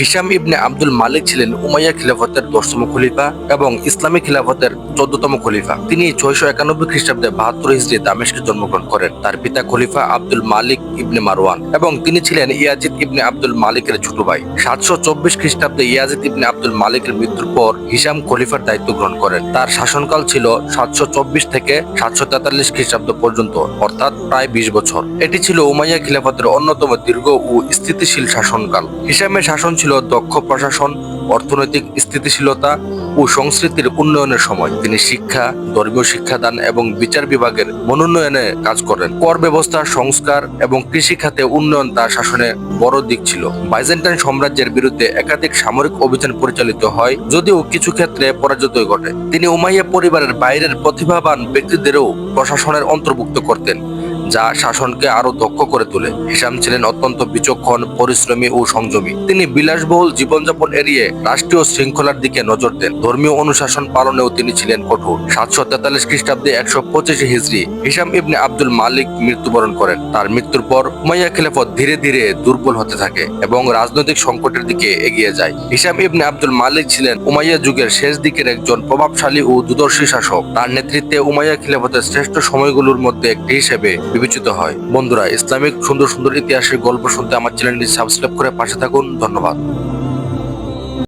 হিসাম ইবনে আব্দুল মালিক ছিলেন উমাইয়া খিলাফতের দশতম খলিফা এবং ইসলামী খিলাফতের চোদ্দতম খলিফা। তিনি ছয়শো একানব্বই খ্রিস্টাব্দে বাহাত্তর হিজড়ি দামেশকে জন্মগ্রহণ করেন। তার পিতা খলিফা আব্দুল মালিক ইবনে মারওয়ান এবং তিনি ছিলেন ইয়াজিদ ইবনে আব্দুল মালিকের ছোট ভাই। সাতশো চব্বিশ খ্রিস্টাব্দে ইয়াজিদ ইবনে আব্দুল মালিকের মৃত্যুর পর হিসাম খলিফার দায়িত্ব গ্রহণ করেন। তার শাসনকাল ছিল সাতশো চব্বিশ থেকে সাতশো তেতাল্লিশ খ্রিস্টাব্দ পর্যন্ত, অর্থাৎ প্রায় বিশ বছর। এটি ছিল উমাইয়া খিলাফতের অন্যতম দীর্ঘ ও স্থিতিশীল শাসনকাল। হিসামের শাসন ছিল দক্ষ প্রশাসন, অর্থনৈতিক স্থিতিশীলতা ও সংস্কৃতির উন্নয়নের সময়। তিনি শিক্ষা, ধর্মীয় শিক্ষাদান এবং বিচার বিভাগের মনোন্নয়নে কাজ করেন। কর ব্যবস্থা, সংস্কার এবং কৃষি খাতে উন্নয়ন তার শাসনে বড় দিক ছিল। বাইজেন্টাইন সাম্রাজ্যের বিরুদ্ধে একাধিক সামরিক অভিযান পরিচালিত হয়, যদিও কিছু ক্ষেত্রে পরাজয় ঘটে। তিনি উমাইয়া পরিবারের বাইরের প্রতিভাবান ব্যক্তিদেরও প্রশাসনের অন্তর্ভুক্ত করতেন। যা শাসনকে আরও দক্ষ করে তোলে। হিসাম ছিলেন অত্যন্ত বিচক্ষণ, পরিশ্রমী ও সংযমী। তিনি বিলাসবহুল জীবনযাপন এড়িয়ে রাষ্ট্রীয় শৃঙ্খলার দিকে নজর দেন। ধর্মীয় অনুশাসন পালনেও তিনি ছিলেন কঠোর। সাতশো তেতাল্লিশ খ্রিস্টাব্দে একশো পঁচিশে হিজড়ি হিসাম ইবনে আব্দুল মালিক মৃত্যুবরণ করেন। তার মৃত্যুর পর উমাইয়া খিলাফত ধীরে ধীরে দুর্বল হতে থাকে এবং রাজনৈতিক সংকটের দিকে এগিয়ে যায়। হিসাম ইবনে আব্দুল মালিক ছিলেন উমাইয়া যুগের শেষ দিকের একজন প্রভাবশালী ও দুদর্শী শাসক। তার নেতৃত্বে উমাইয়া খিলাফতের শ্রেষ্ঠ সময়গুলোর মধ্যে একটি হিসেবে বিবেচিত হয়। বন্ধুরা, ইসলামিক সুন্দর সুন্দর ইতিহাসের গল্প শুনতে আমার চ্যানেলটি সাবস্ক্রাইব করে পাশে থাকুন। ধন্যবাদ।